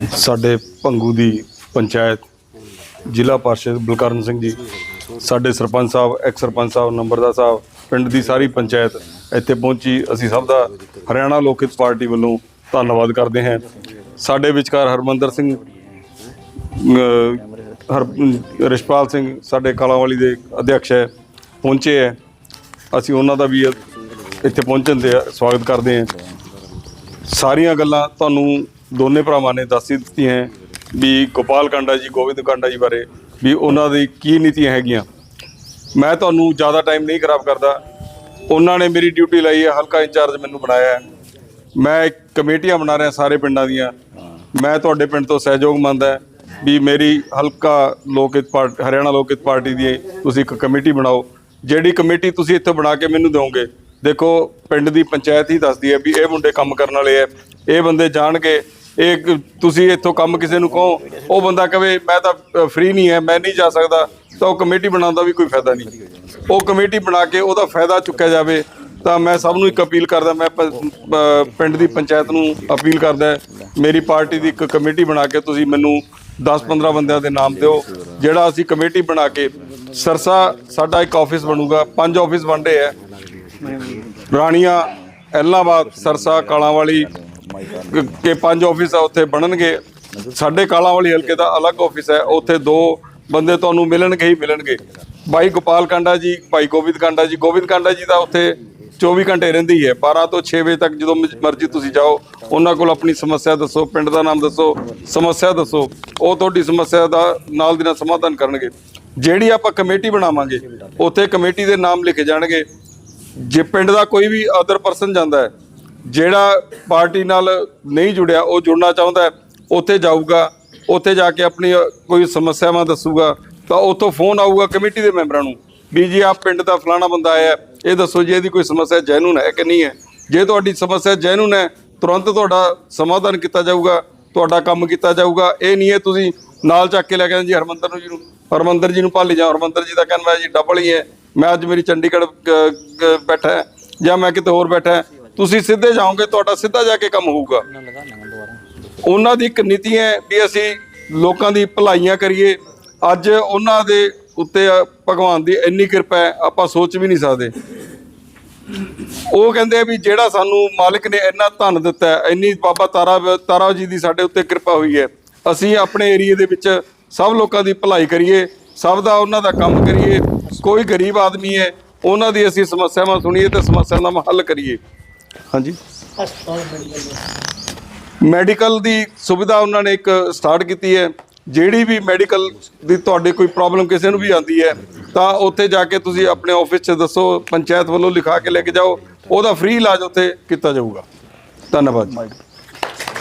ਸਾਡੇ ਭੰਗੂ ਦੀ ਪੰਚਾਇਤ, ਜ਼ਿਲ੍ਹਾ ਪਾਰਸ਼ਦ ਬਲਕਰਨ ਸਿੰਘ ਜੀ, ਸਾਡੇ ਸਰਪੰਚ ਸਾਹਿਬ, ਐਕਸ ਸਰਪੰਚ ਸਾਹਿਬ, ਨੰਬਰਦਾਰ ਸਾਹਿਬ, ਪਿੰਡ ਦੀ ਸਾਰੀ ਪੰਚਾਇਤ ਇੱਥੇ ਪਹੁੰਚੀ। ਅਸੀਂ ਸਭ ਦਾ ਹਰਿਆਣਾ ਲੋਕ ਹਿੱਤ ਪਾਰਟੀ ਵੱਲੋਂ ਧੰਨਵਾਦ ਕਰਦੇ ਹਾਂ। ਸਾਡੇ ਵਿਚਕਾਰ ਹਰਮੰਦਰ ਸਿੰਘ ਹਰ, ਰਿਸ਼ਪਾਲ ਸਿੰਘ ਸਾਡੇ ਕਾਲਾਵਾਲੀ ਦੇ ਅਧਿਕਸ਼ ਹੈ, ਪਹੁੰਚੇ ਹੈ। ਅਸੀਂ ਉਹਨਾਂ ਦਾ ਵੀ ਇੱਥੇ ਪਹੁੰਚਣ ਤੇ ਸਵਾਗਤ ਕਰਦੇ ਹਾਂ। ਸਾਰੀਆਂ ਗੱਲਾਂ ਤੁਹਾਨੂੰ ਦੋਨੇ ਭਰਾਵਾਂ ਨੇ ਦੱਸ ਹੀ ਦਿੱਤੀਆਂ ਵੀ ਗੋਪਾਲ ਕਾਂਡਾ ਜੀ ਗੋਬਿੰਦ ਕਾਂਡਾ ਜੀ ਬਾਰੇ ਵੀ ਉਹਨਾਂ ਦੀ ਕੀ ਨੀਤੀਆਂ ਹੈਗੀਆਂ। ਮੈਂ ਤੁਹਾਨੂੰ ਜ਼ਿਆਦਾ ਟਾਈਮ ਨਹੀਂ ਖਰਾਬ ਕਰਦਾ। ਉਹਨਾਂ ਨੇ ਮੇਰੀ ਡਿਊਟੀ ਲਈ ਹੈ, ਹਲਕਾ ਇੰਚਾਰਜ ਮੈਨੂੰ ਬਣਾਇਆ ਹੈ। ਮੈਂ ਇੱਕ ਕਮੇਟੀਆਂ ਬਣਾ ਰਿਹਾ ਸਾਰੇ ਪਿੰਡਾਂ ਦੀਆਂ। ਮੈਂ ਤੁਹਾਡੇ ਪਿੰਡ ਤੋਂ ਸਹਿਯੋਗ ਮੰਗਦਾ ਵੀ ਮੇਰੀ ਹਲਕਾ ਲੋਕ ਹਿੱਤ ਪਾਰਟੀ ਹਰਿਆਣਾ ਲੋਕ ਹਿੱਤ ਪਾਰਟੀ ਦੀ ਤੁਸੀਂ ਇੱਕ ਕਮੇਟੀ ਬਣਾਓ। ਜਿਹੜੀ ਕਮੇਟੀ ਤੁਸੀਂ ਇੱਥੇ ਬਣਾ ਕੇ ਮੈਨੂੰ ਦਿਓਗੇ, ਦੇਖੋ, ਪਿੰਡ ਦੀ ਪੰਚਾਇਤ ਹੀ ਦੱਸਦੀ ਹੈ ਵੀ ਇਹ ਮੁੰਡੇ ਕੰਮ ਕਰਨ ਵਾਲੇ ਐ ਇਹ ਬੰਦੇ ਜਾਣਗੇ ਇਹ ਤੁਸੀਂ ਇੱਥੋਂ ਕੰਮ ਕਿਸੇ ਨੂੰ ਕਹੋ, ਉਹ ਬੰਦਾ ਕਵੇ ਮੈਂ ਤਾਂ ਫ੍ਰੀ ਨਹੀਂ ਹੈ, ਮੈਂ ਨਹੀਂ ਜਾ ਸਕਦਾ, ਤਾਂ ਉਹ ਕਮੇਟੀ ਬਣਾਉਣ ਦਾ ਵੀ ਕੋਈ ਫਾਇਦਾ ਨਹੀਂ। ਉਹ ਕਮੇਟੀ ਬਣਾ ਕੇ ਉਹਦਾ ਫਾਇਦਾ ਚੁੱਕਿਆ ਜਾਵੇ, ਤਾਂ ਮੈਂ ਸਭ ਨੂੰ ਇੱਕ ਅਪੀਲ ਕਰਦਾ, ਮੈਂ ਪਿੰਡ ਦੀ ਪੰਚਾਇਤ ਨੂੰ ਅਪੀਲ ਕਰਦਾ, ਮੇਰੀ ਪਾਰਟੀ ਦੀ ਇੱਕ ਕਮੇਟੀ ਬਣਾ ਕੇ ਤੁਸੀਂ ਮੈਨੂੰ 10-15 ਬੰਦਿਆਂ ਦੇ ਨਾਮ ਦਿਓ, ਜਿਹੜਾ ਅਸੀਂ ਕਮੇਟੀ ਬਣਾ ਕੇ, ਸਰਸਾ ਸਾਡਾ ਇੱਕ ਆਫਿਸ ਬਣੂਗਾ, ਪੰਜ ਆਫਿਸ ਬਣ ਰਹੇ ਆ। ਰਾਣੀਆਂ ਐਲਾਬਾਦ ਸਰਸਾ, ਕਾਲਾਂਵਾਲੀ ਕ- ਕੇ ਪੰਜ ਆਫਿਸ ਆ, ਉੱਥੇ ਬਣਨਗੇ। ਸਾਡੇ ਕਾਲਾਂਵਾਲੀ ਹਲਕੇ ਦਾ ਅਲੱਗ ਆਫਿਸ ਹੈ। ਉੱਥੇ ਦੋ ਬੰਦੇ ਤੁਹਾਨੂੰ ਮਿਲਣਗੇ ਹੀ ਮਿਲਣਗੇ। ਭਾਈ ਗੋਪਾਲ ਕਾਂਡਾ ਜੀ, ਭਾਈ ਗੋਬਿੰਦ ਕਾਂਡਾ ਜੀ। ਗੋਬਿੰਦ ਕਾਂਡਾ ਜੀ ਦਾ ਉੱਥੇ 24 ਘੰਟੇ ਰਹਿੰਦੀ ਹੈ 12 ਤੋਂ 6 ਵਜੇ ਤੱਕ ਜਦੋਂ ਮ- ਮਰਜ਼ੀ ਤੁਸੀਂ ਜਾਓ, ਉਹਨਾਂ ਕੋਲ ਆਪਣੀ ਸਮੱਸਿਆ ਦੱਸੋ, ਪਿੰਡ ਦਾ ਨਾਮ ਦੱਸੋ, ਸਮੱਸਿਆ ਦੱਸੋ। ਉਹ ਤੁਹਾਡੀ ਸਮੱਸਿਆ ਦਾ ਨਾਲ ਦੀ ਨਾਲ ਸਮਾਧਾਨ ਕਰਨਗੇ। ਜਿਹੜੀ ਆਪਾਂ ਕਮੇਟੀ ਬਣਾਵਾਂਗੇ, ਉੱਥੇ ਕਮੇਟੀ ਦੇ ਨਾਮ ਲਿਖੇ ਜਾਣਗੇ। ਜੇ ਪਿੰਡ ਦਾ ਕੋਈ ਵੀ ਅਦਰ ਪਰਸਨ ਜਾਂਦਾ ਹੈ ਜਿਹੜਾ ਪਾਰਟੀ ਨਾਲ ਨਹੀਂ ਜੁੜਿਆ, ਉਹ ਜੁੜਨਾ ਚਾਹੁੰਦਾ ਉੱਥੇ ਜਾਊਗਾ, ਉੱਥੇ ਜਾ ਕੇ ਆਪਣੀ ਕੋਈ ਸਮੱਸਿਆਵਾਂ ਦੱਸੂਗਾ, ਤਾਂ ਉੱਥੋਂ ਫੋਨ ਆਊਗਾ ਕਮੇਟੀ ਦੇ ਮੈਂਬਰਾਂ ਨੂੰ ਵੀ ਜੀ ਆਪ ਪਿੰਡ ਦਾ ਫਲਾਣਾ ਬੰਦਾ ਆਇਆ ਇਹ ਦੱਸੋ ਜੀ ਇਹਦੀ ਕੋਈ ਸਮੱਸਿਆ ਜੈਨੂਨ ਹੈ ਕਿ ਨਹੀਂ ਹੈ? ਜੇ ਤੁਹਾਡੀ ਸਮੱਸਿਆ ਜੈਨੂਨ ਹੈ, ਤੁਰੰਤ ਤੁਹਾਡਾ ਸਮਾਧਾਨ ਕੀਤਾ ਜਾਊਗਾ, ਤੁਹਾਡਾ ਕੰਮ ਕੀਤਾ ਜਾਊਗਾ, ਇਹ ਨਹੀਂ ਹੈ ਤੁਸੀਂ ਨਾਲ ਚੱਕ ਕੇ ਲੈ ਕੇ ਜੀ ਹਰਮੰਦਰ ਨੂੰ ਜੀ ਨੂੰ, ਹਰਮੰਦਰ ਜੀ ਨੂੰ ਭਾਲੀ ਜਾ ਹਰਮੰਦਰ ਜੀ ਦਾ ਕਹਿੰਦਾ ਜੀ ਡਬਲ ਹੀ ਹੈ, ਮੈਂ ਅੱਜ ਮੇਰੀ ਚੰਡੀਗੜ੍ਹ, ਕ- ਬੈਠਾ ਜਾਂ ਮੈਂ ਕਿਤੇ ਹੋਰ ਬੈਠਾ ਤੁਸੀਂ ਸਿੱਧੇ ਜਾਓਗੇ ਤੁਹਾਡਾ ਸਿੱਧਾ ਜਾ ਕੇ ਕੰਮ ਹੋਊਗਾ। ਉਹਨਾਂ ਦੀ ਇੱਕ ਨੀਤੀ ਹੈ ਵੀ ਅਸੀਂ ਲੋਕਾਂ ਦੀ ਭਲਾਈਆਂ ਕਰੀਏ। ਅੱਜ ਉਹਨਾਂ ਦੇ ਉੱਤੇ ਭਗਵਾਨ ਦੀ ਇੰਨੀ ਕਿਰਪਾ ਹੈ ਆਪਾਂ ਸੋਚ ਵੀ ਨਹੀਂ ਸਕਦੇ। ਉਹ ਕਹਿੰਦੇ ਵੀ ਜਿਹੜਾ ਸਾਨੂੰ ਮਾਲਕ ਨੇ ਇੰਨਾ ਧਨ ਦਿੱਤਾ ਹੈ ਇੰਨੀ ਬਾਬਾ ਤਾਰਾ ਤਾਰਾ ਜੀ ਦੀ ਸਾਡੇ ਉੱਤੇ ਕਿਰਪਾ ਹੋਈ ਹੈ ਅਸੀਂ ਆਪਣੇ ਏਰੀਏ ਦੇ ਵਿੱਚ ਸਭ ਲੋਕਾਂ ਦੀ ਭਲਾਈ ਕਰੀਏ ਸਭ ਦਾ ਉਹਨਾਂ ਦਾ ਕੰਮ ਕਰੀਏ ਕੋਈ ਗਰੀਬ ਆਦਮੀ ਹੈ ਉਹਨਾਂ ਦੀ ਅਸੀਂ ਸਮੱਸਿਆਵਾਂ ਸੁਣੀਏ ਤੇ ਸਮੱਸਿਆਵਾਂ ਦਾ ਹੱਲ ਕਰੀਏ। ਹਾਂਜੀ। ਮੈਡੀਕਲ ਦੀ ਸੁਵਿਧਾ ਉਹਨਾਂ ਨੇ ਇੱਕ ਸਟਾਰਟ ਕੀਤੀ ਹੈ। ਜਿਹੜੀ ਵੀ ਮੈਡੀਕਲ ਦੀ ਤੁਹਾਡੇ ਕੋਈ ਪ੍ਰੋਬਲਮ ਕਿਸੇ ਨੂੰ ਵੀ ਆਉਂਦੀ ਹੈ ਤਾਂ ਉੱਥੇ ਜਾ ਕੇ ਤੁਸੀਂ ਆਪਣੇ ਆਫਿਸ 'ਚ ਦੱਸੋ ਪੰਚਾਇਤ ਵੱਲੋਂ ਲਿਖਾ ਕੇ ਲੈ ਕੇ ਜਾਓ ਉਹਦਾ ਫ੍ਰੀ ਇਲਾਜ ਉੱਥੇ ਕੀਤਾ ਜਾਊਗਾ। ਧੰਨਵਾਦ ਜੀ।